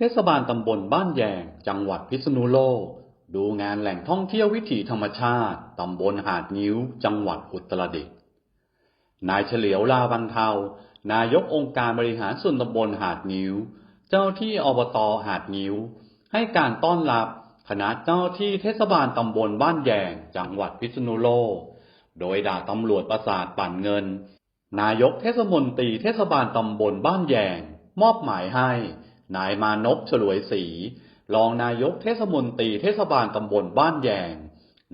เทศบาลตำบลบ้านแยง จังหวัดพิษณุโลก ดูงานแหล่งท่องเที่ยววิถีธรรมชาติ ตำบลหาดงิ้ว จังหวัดอุตรดิตถ์ นายเฉลียวลาบันเทา นายกองค์การบริหารส่วนตำบลหาดงิ้ว เจ้าที่อบตหาดงิ้ว ให้การต้อนรับคณะเจ้าที่เทศบาลตำบลบ้านแยง จังหวัดพิษณุโลก โดยด่าตำรวจประสาทปั่นเงิน นายกเทศมนตรีเทศบาลตำบลบ้านแยง มอบหมายให้ นายมานพฉลวยศรีรองนายกเทศมนตรีเทศบาลตำบลบ้านแยง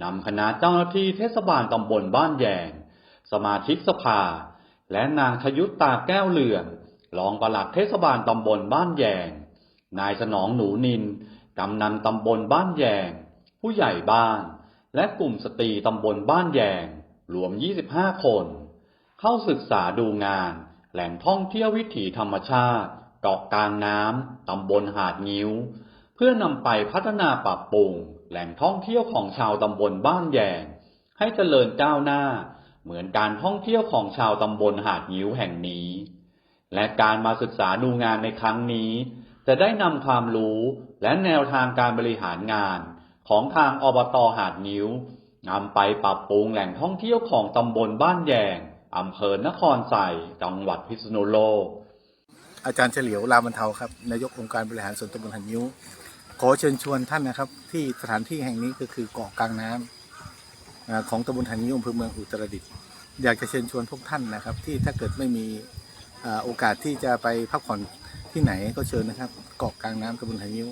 นำคณะเจ้าหน้าที่เทศบาลตำบลบ้านแยง สมาชิกสภา และนางชยุตตาแก้วเหลืองรองปลัดเทศบาลตำบลบ้านแยง นายสนองหนูนินกำนันตำบลบ้านแยง ผู้ใหญ่บ้าน และกลุ่มสตรีตำบลบ้านแยง รวม 25 คน เข้าศึกษาดูงาน แหล่งท่องเที่ยววิถีธรรมชาติ เกาะกลางน้ำ ตำบลหาดงิ้ว เพื่อนำไปพัฒนาปรับปรุง แหล่งท่องเที่ยวของชาวตำบลบ้านแยง ให้เจริญก้าวหน้า เหมือนการท่องเที่ยวของชาวตำบลหาดงิ้วแห่งนี้ และการมาศึกษาดูงานในครั้งนี้ จะได้นำความรู้และแนวทางการบริหารงานของทางอบตหาดนิ้วนำไปปรับปรุงแหล่งท่องเที่ยวของตำบลบ้านแยงอำเภอนครไทรจังหวัดพิษณุโลก อาจารย์เฉลียวรามบรรเทาครับนายกองค์การบริหารส่วนตำบลหันยิ้ว ขอเชิญชวนท่านนะครับ ที่สถานที่แห่งนี้ก็คือเกาะกลางน้ำอ่าของตำบลหันยิ้วอำเภอเมืองอุตรดิตถ์อยากจะเชิญชวนพวกท่านนะครับ ที่ถ้าเกิดไม่มีโอกาสที่จะไปพักผ่อนที่ไหนก็เชิญนะครับ เกาะกลางน้ำตำบลหันยิ้ว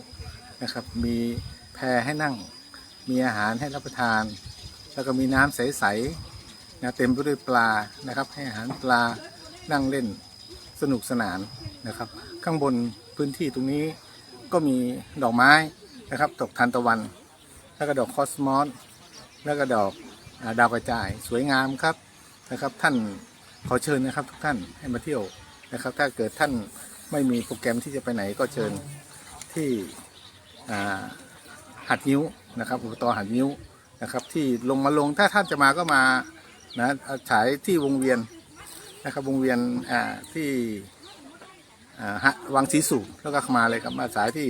นะครับ มีแพให้นั่ง มีอาหารให้รับประทาน แล้วก็มีน้ำใสๆนะเต็มไปด้วยปลานะครับ ให้อาหารปลานั่งเล่นสนุกสนาน นะครับ ข้างบนพื้นที่ตรงนี้ก็มีดอกไม้นะครับดอกทานตะวัน แล้วก็ดอกคอสมอสแล้วก็ดอกดาวกระจายสวยงามครับนะครับท่านขอเชิญนะครับทุกท่านให้มาเที่ยวนะครับ ถ้าเกิดท่านไม่มีโปรแกรมที่จะไปไหนก็เชิญที่หัดนิ้วนะครับอุปตหัดนิ้วนะครับที่ลงมาลงถ้าท่านจะมาก็มานะฉายที่วงเวียนนะครับวงเวียนที่ ฮะวังศรีสุขแล้วก็มาเลยครับมาสายที่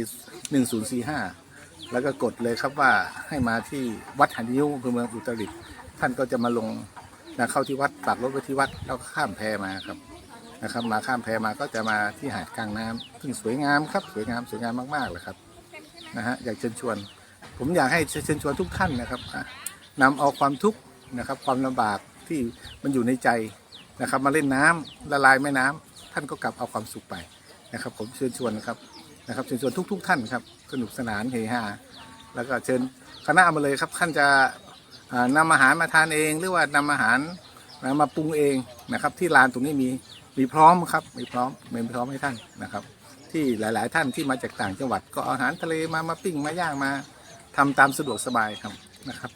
1045 แล้วก็กดเลยครับว่าให้มาที่วัดหันยิ้วอำเภอเมืองอุตรดิตถ์ท่านก็จะมาลงนะเข้าที่วัดปากรถไปที่วัดแล้วข้ามแพมาครับนะครับ มาข้ามแพมาก็จะมาที่หาดกลางน้ำซึ่งสวยงามครับสวยงามสวยงามมากๆเลยครับนะฮะอยากเชิญชวน ผมอยากให้เชิญชวนทุกท่านนะครับนำเอาความทุกข์นะครับ ความลำบากที่มันอยู่ในใจนะครับ มาเล่นน้ำละลายแม่น้ำ ท่านก็กลับเอาความสุขไปนะครับ ผมเชิญชวนนะครับนะครับเชิญชวนทุกๆท่านครับสนุกสนานเฮฮาแล้วก็เชิญคณะมาเลยครับท่านจะอ่านำอาหารมาทานเองหรือว่านำอาหารมาปรุงเองนะครับ ที่ลานตรงนี้มีมีพร้อมครับมีพร้อมมีพร้อมให้ท่านนะครับ ที่หลาย ๆ ท่านที่มาจากต่างจังหวัดก็อาหารทะเลมามาปิ้งมาย่างมาทำตามสะดวกสบายครับนะครับ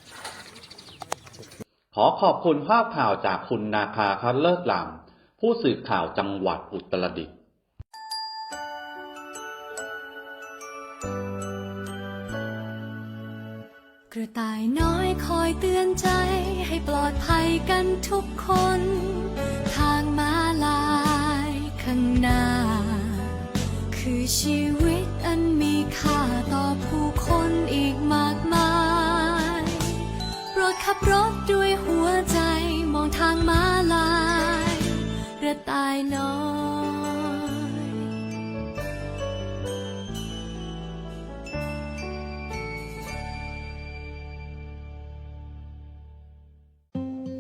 ขอขอบคุณภาพข่าวจากคุณนาคาคัดเลิศลำ ผู้สื่อข่าวจังหวัดอุตรดิตถ์กระต่ายน้อยคอยเตือนใจให้ปลอดภัยกันทุกคน ทางม้าลายข้างหน้า คือชีวิตอันมีค่าต่อผู้คนอีกมากมายโปรดขับรถด้วยหัวใจมองทางม้าลาย ตายน้อย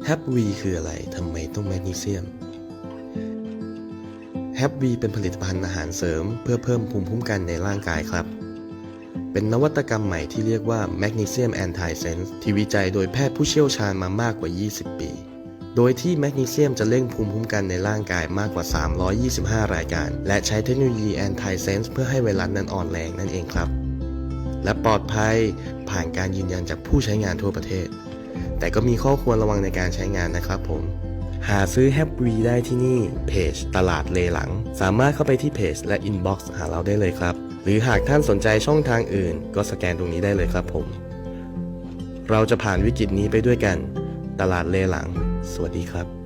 แฮปวีคืออะไร ทำไมต้องแมกนีเซียมแฮปวีเป็นผลิตภัณฑ์อาหารเสริม เพื่อเพิ่มภูมิคุ้มกันในร่างกายครับ เป็นนวัตกรรมใหม่ที่เรียกว่า Magnesium Antisense ที่วิจัยโดยแพทย์ผู้เชี่ยวชาญมามากกว่า 20 ปี โดยที่แมกนีเซียมจะเร่งภูมิคุ้มกันในร่างกายมากกว่า 325 รายการ และใช้เทคโนโลยี Antisense เพื่อให้ไวรัสนั้นอ่อนแรงนั่นเองครับ และปลอดภัยผ่านการยืนยันจากผู้ใช้งานทั่วประเทศ แต่ก็มีข้อควรระวังในการใช้งานนะครับผมหาซื้อแฮปวีได้ที่นี่เพจตลาดเลหลัง สามารถเข้าไปที่เพจและอินบ็อกซ์หาเราได้เลยครับ หรือหากท่านสนใจช่องทางอื่น ก็สแกนตรงนี้ได้เลยครับผม เราจะผ่านวิกฤตนี้ไปด้วยกัน ตลาดเลหลัง สวัสดีครับ